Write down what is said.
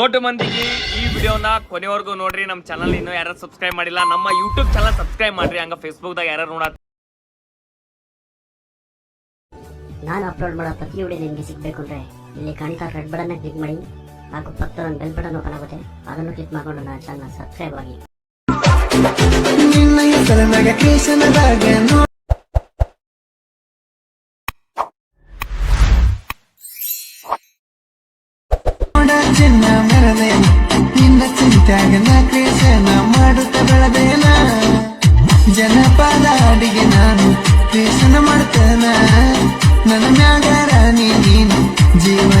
ದೊಡ್ಡ ಮಂದಿಗೆ ಈ ವಿಡಿಯೋನ ಕೊನೆವರೆಗೂ ನೋಡ್ರಿ. ನಮ್ಮ ಚಾನಲ್ ಇನ್ನು ಯಾರು ಸಬ್ಸ್ಕ್ರೈಬ್ ಮಾಡಿಲ್ಲ ನಮ್ಮ ಯೂಟ್ಯೂಬ್ ಚಾನಲ್ ಸಬ್ಸ್ಕ್ರೈಬ್ ಮಾಡ್ರಿ. ಹಂಗ ಫೇಸ್ಬುಕ್ದಾಗ ಯಾರು ನೋಡ ನಾನು ಅಪ್ಲೋಡ್ ಮಾಡೋ ಪ್ರತಿ ವಿಡಿಯೋ ನಿಮಗೆ ಸಿಗಬೇಕು ಅಂದ್ರೆ ಇಲ್ಲಿ ಕಾಣ್ತಾ ರೆಡ್ ಬಟನ್ನ ಕ್ಲಿಕ್ ಮಾಡಿ. ಹಾಗೂ ಪಕ್ಕದ ಒಂದು ಬೆಲ್ ಬಟನ್ ಓಪನ್ ಆಗುತ್ತೆ. ಅದನ್ನು ಕ್ಲಿಕ್ ಮಾಡ್ಕೊಂಡು ನನ್ನ ಚಾನಲ್ ಸಬ್ಸ್ಕ್ರೈಬ್ ಆಗಿ. ಚಿನ್ನ ಮೆರದೇನ ನಿನ್ನ ಚಿಂತ್ಯಾಗ ನಾ ಕ್ರೇಶನ ಮಾಡುತ್ತ ಬೆಳದೇನ? ಜನಪದ ಅಡಿಗೆ ನಾನು ಕ್ರೇಶನ ಮಾಡ್ತೇನ? ನನ್ನ ಮ್ಯಾಗ ರಾಣಿ ನೀನು ಜೀವ